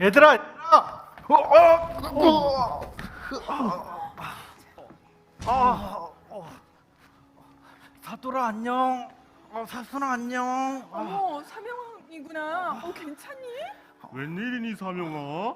얘들아, 얘들아. 어, 어, 어, 아, 어. 사돌아 안녕. 어, 사순아 안녕. 아, 어머 사명이구나. 어 괜찮니? 웬일이니 사명아?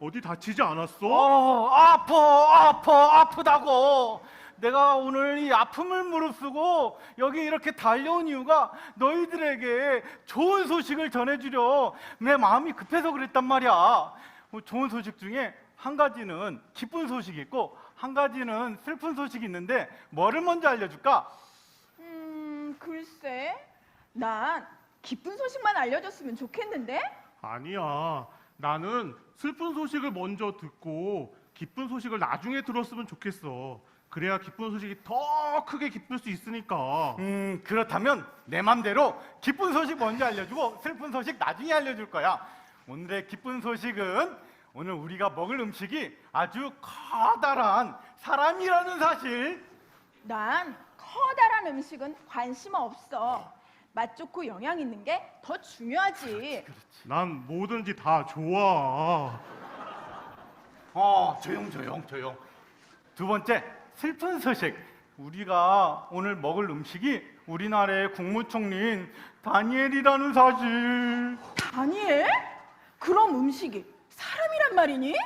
어디 다치지 않았어? 어, 아파, 아파, 아프다고. 내가 오늘 이 아픔을 무릅쓰고 여기 이렇게 달려온 이유가 너희들에게 좋은 소식을 전해주려 내 마음이 급해서 그랬단 말이야. 뭐 좋은 소식 중에 한 가지는 기쁜 소식이 있고 한 가지는 슬픈 소식이 있는데 뭐를 먼저 알려줄까? 음 글쎄, 난 기쁜 소식만 알려줬으면 좋겠는데. 아니야. 나는 슬픈 소식을 먼저 듣고 기쁜 소식을 나중에 들었으면 좋겠어. 그래야 기쁜 소식이 더 크게 기쁠 수 있으니까. 음, 그렇다면 내 맘대로 기쁜 소식 먼저 알려주고 슬픈 소식 나중에 알려줄 거야. 오늘의 기쁜 소식은 오늘 우리가 먹을 음식이 아주 커다란 사람이라는 사실. 난 커다란 음식은 관심 없어. 맛 좋고 영양 있는 게 더 중요하지. 난 뭐든지 다 좋아. 어, 조용, 조용, 조용. 두 번째, 슬픈 소식. 우리가 오늘 먹을 음식이 우리나라의 국무총리인 다니엘이라는 사실. 다니엘? 그럼 음식이 사람이란 말이니?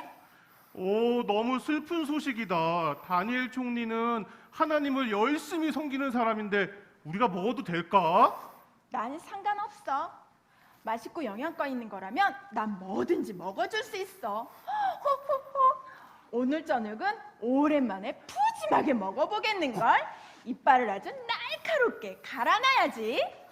오, 너무 슬픈 소식이다. 다니엘 총리는 하나님을 열심히 섬기는 사람인데 우리가 먹어도 될까? 난 상관없어. 맛있고 영양가 있는 거라면 난 뭐든지 먹어줄 수 있어. 호호호. 오늘 저녁은 오랜만에 푸짐 하게 먹어보겠는걸. 이빨을 아주 날카롭게 갈아놔야지.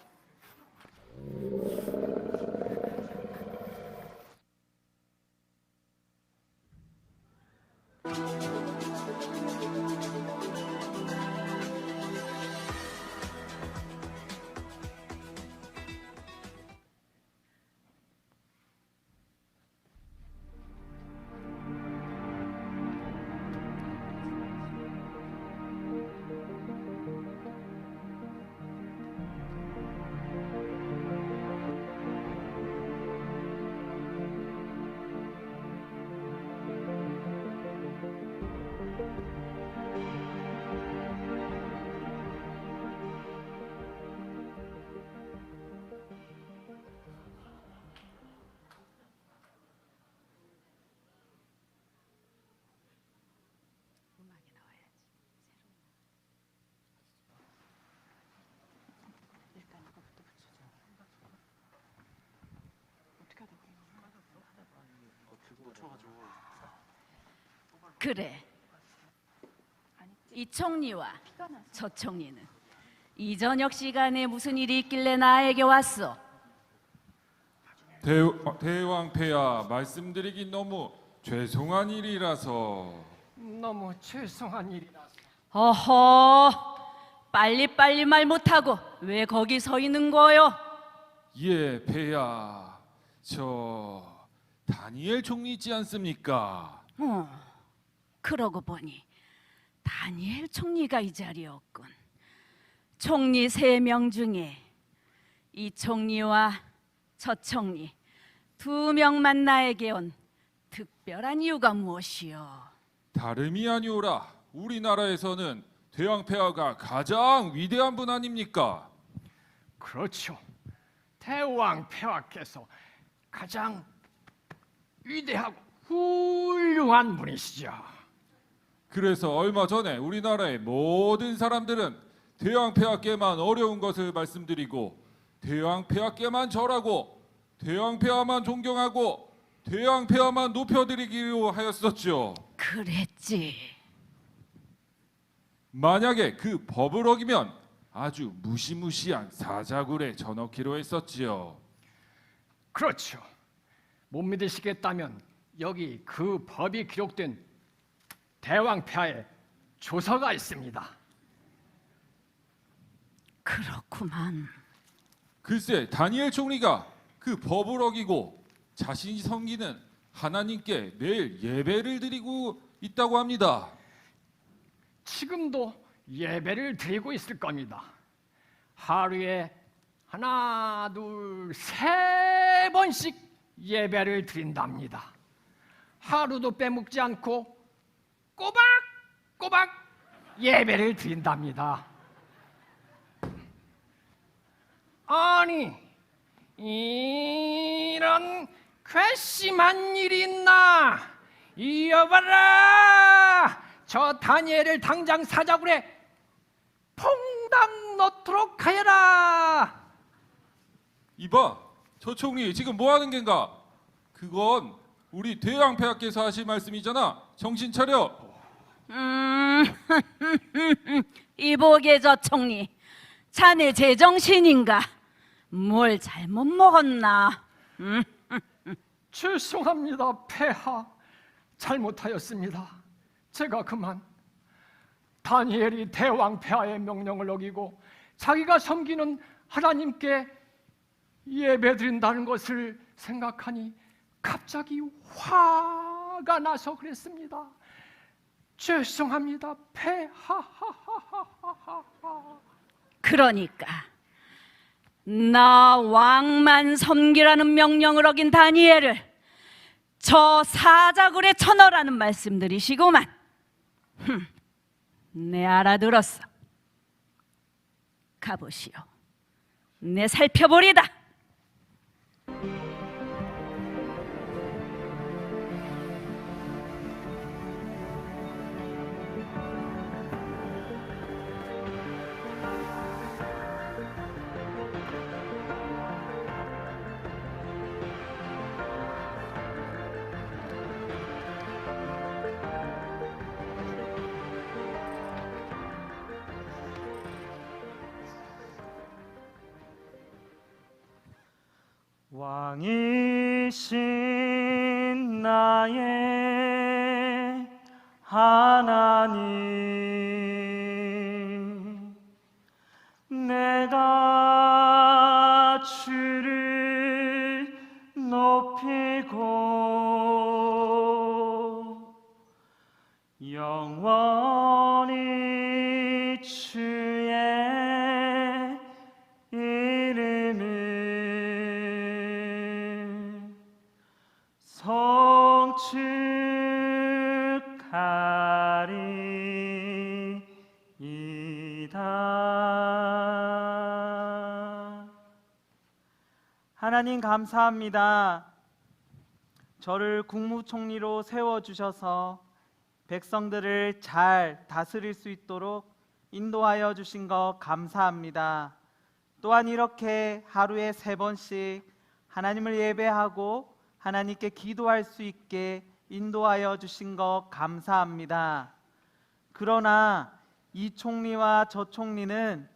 그래. 이 총리와. 저 총리는 이 저녁 시간에 무슨 일이 있길래 나에게 왔어? 대, 어, 대왕폐하 말씀드리긴 너무 죄송한 일이라서 너무 죄송한 일이라 어허, 빨리빨리 말 못하고 왜 거기 서 있는 거요? 예 폐하 저 다니엘 총리 있지 않습니까? 어, 그러고 보니 다니엘 총리가 이 자리였군. 총리 세 명 중에 이 총리와 저 총리 두 명만 나에게 온 특별한 이유가 무엇이요? 다름이 아니오라 우리나라에서는 대왕폐하가 가장 위대한 분 아닙니까? 그렇죠. 대왕 폐하께서 가장 위대하고 훌륭한 분이시죠. 그래서 얼마 전에 우리나라의 모든 사람들은 대왕폐하께만 어려운 것을 말씀드리고 대왕폐하께만 절하고 대왕폐하만 존경하고 대왕폐하만 높여드리기로 하였었죠. 그랬지. 만약에 그 법을 어기면 아주 무시무시한 사자굴에 쳐넣기로 했었지요. 그렇죠. 못 믿으시겠다면 여기 그 법이 기록된 대왕 폐하의 조서가 있습니다. 그렇구만. 글쎄 다니엘 총리가 그 법을 어기고 자신이 섬기는 하나님께 매일 예배를 드리고 있다고 합니다. 지금도 예배를 드리고 있을 겁니다. 하루에 하나, 둘, 세 번씩 예배를 드린답니다. 하루도 빼먹지 않고 꼬박꼬박 예배를 드린답니다. 아니, 이런 괘씸한 일이 있나? 이어봐라! 저 다니엘을 당장 사자굴에 퐁당 넣도록 하여라! 이봐, 저 총리 지금 뭐 하는 겐가? 그건 우리 대왕 폐하께서 하실 말씀이잖아. 정신 차려. 음, 이보게 저 총리, 자네 제정신인가? 뭘 잘못 먹었나? 음, 죄송합니다, 폐하. 잘못하였습니다. 제가 그만 다니엘이 대왕 폐하의 명령을 어기고 자기가 섬기는 하나님께 예배드린다는 것을 생각하니 갑자기 화가 나서 그랬습니다. 죄송합니다, 폐하하하하하하. 그러니까 나 왕만 섬기라는 명령을 어긴 다니엘을 저 사자굴에 쳐넣으라는 말씀들이시구만. 흠, 내 알아들었어. 가보시오. 내 살펴보리다. 왕이신 나의 하나님 내가 주 성축하리이다. 하나님 감사합니다. 저를 국무총리로 세워주셔서 백성들을 잘 다스릴 수 있도록 인도하여 주신 것 감사합니다. 또한 이렇게 하루에 세 번씩 하나님을 예배하고 하나님께 기도할 수 있게 인도하여 주신 것 감사합니다. 그러나 이 총리와 저 총리는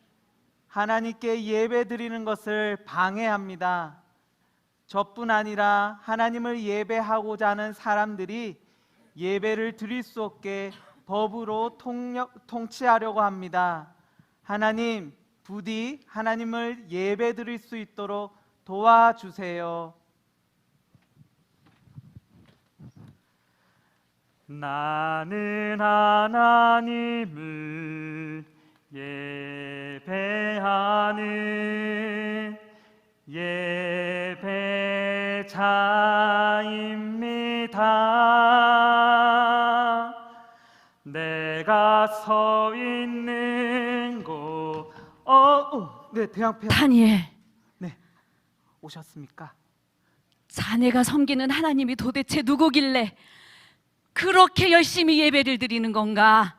하나님께 예배 드리는 것을 방해합니다. 저뿐 아니라 하나님을 예배하고자 하는 사람들이 예배를 드릴 수 없게 법으로 통력, 통치하려고 합니다. 하나님, 부디 하나님을 예배 드릴 수 있도록 도와주세요. 나는 하나님을 예배하는 예배자입니다. 내가 서 있는 곳, 어, 어, 네, 대왕폐하, 다니엘, 네, 오셨습니까? 자네가 섬기는 하나님이 도대체 누구길래 그렇게 열심히 예배를 드리는 건가?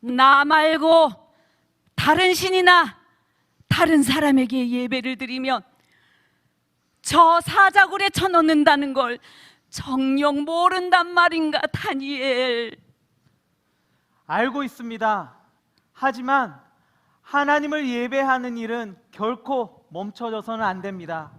나 말고 다른 신이나 다른 사람에게 예배를 드리면 저 사자굴에 쳐넣는다는 걸 정녕 모른단 말인가, 다니엘. 알고 있습니다. 하지만 하나님을 예배하는 일은 결코 멈춰져서는 안 됩니다.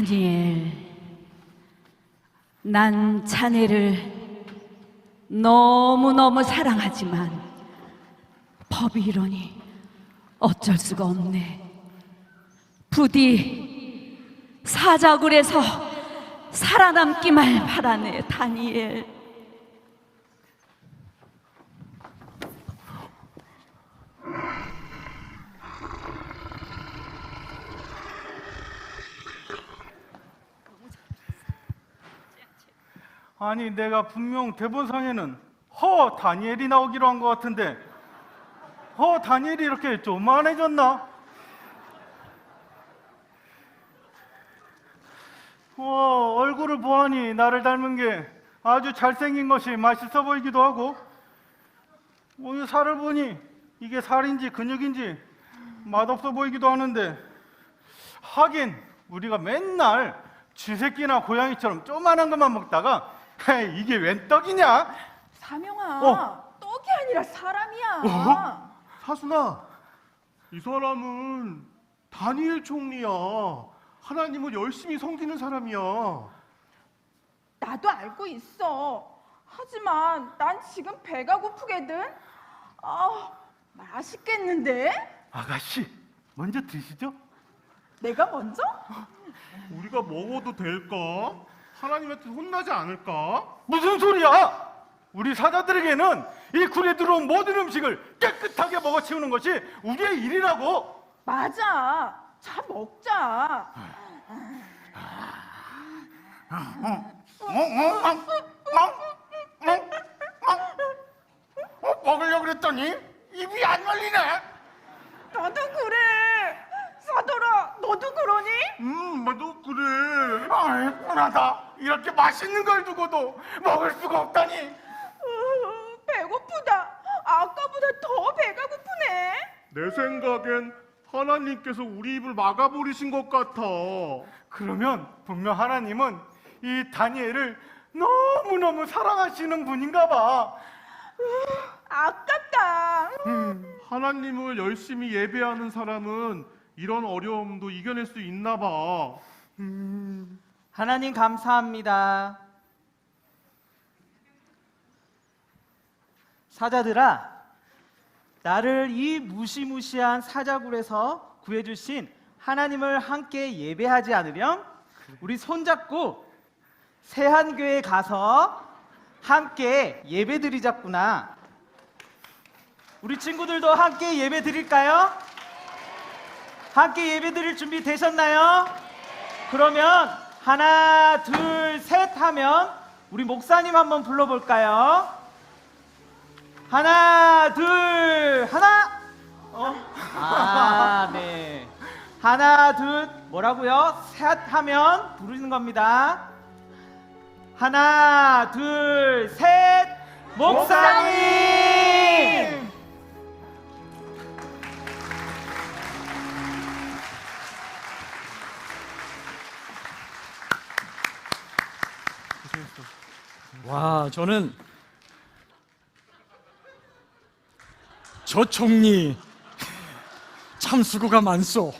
다니엘, 난 자네를 너무너무 사랑하지만 법이 이러니 어쩔 수가 없네. 부디 사자굴에서 살아남기만 바라네, 다니엘. 아니 내가 분명 대본상에는 허 다니엘이 나오기로 한 것 같은데 허 다니엘이 이렇게 조만해졌나? 어, 얼굴을 보아니 나를 닮은 게 아주 잘생긴 것이 맛있어 보이기도 하고 어, 이 살을 보니 이게 살인지 근육인지 맛없어 보이기도 하는데 하긴 우리가 맨날 쥐새끼나 고양이처럼 조만한 것만 먹다가 헤 이, 이게 웬 떡이냐? 사명아, 어. 떡이 아니라 사람이야. 어? 사순아, 이 사람은 다니엘 총리야. 하나님을 열심히 섬기는 사람이야. 나도 알고 있어. 하지만 난 지금 배가 고프거든. 아, 맛있겠는데? 아가씨 먼저 드시죠. 내가 먼저? 우리가 먹어도 될까? 하나님한테 혼나지 않을까? 무슨 소리야? 우리 사자들에게는 이 굴에 들어온 모든 음식을 깨끗하게 먹어 치우는 것이 우리의 일이라고. 맞아. 자 먹자. 어, 먹으려고 그랬더니 입이 안 열리네. 나도 그래. 사돌아, 너도 그러니? 음, 나도 그래. 아이, 뻔하다. 이렇게 맛있는 걸 두고도 먹을 수가 없다니. 으, 배고프다. 아까보다 더 배가 고프네. 내 생각엔 하나님께서 우리 입을 막아버리신 것 같아. 그러면 분명 하나님은 이 다니엘을 너무너무 사랑하시는 분인가 봐. 아깝다. 하나님을 열심히 예배하는 사람은 이런 어려움도 이겨낼 수 있나 봐. 하나님 감사합니다. 사자들아, 나를 이 무시무시한 사자굴에서 구해주신 하나님을 함께 예배하지 않으렴? 우리 손잡고 세한교에 가서 함께 예배 드리자꾸나. 우리 친구들도 함께 예배 드릴까요? 함께 예배 드릴 준비 되셨나요? 그러면 하나, 둘, 셋 하면 우리 목사님 한번 불러볼까요? 하나, 둘, 하나. 어? 아, 네. 하나, 둘, 뭐라고요? 셋 하면 부르는 겁니다. 하나, 둘, 셋. 목사님! 와, 저는 저 총리 참 수고가 많소.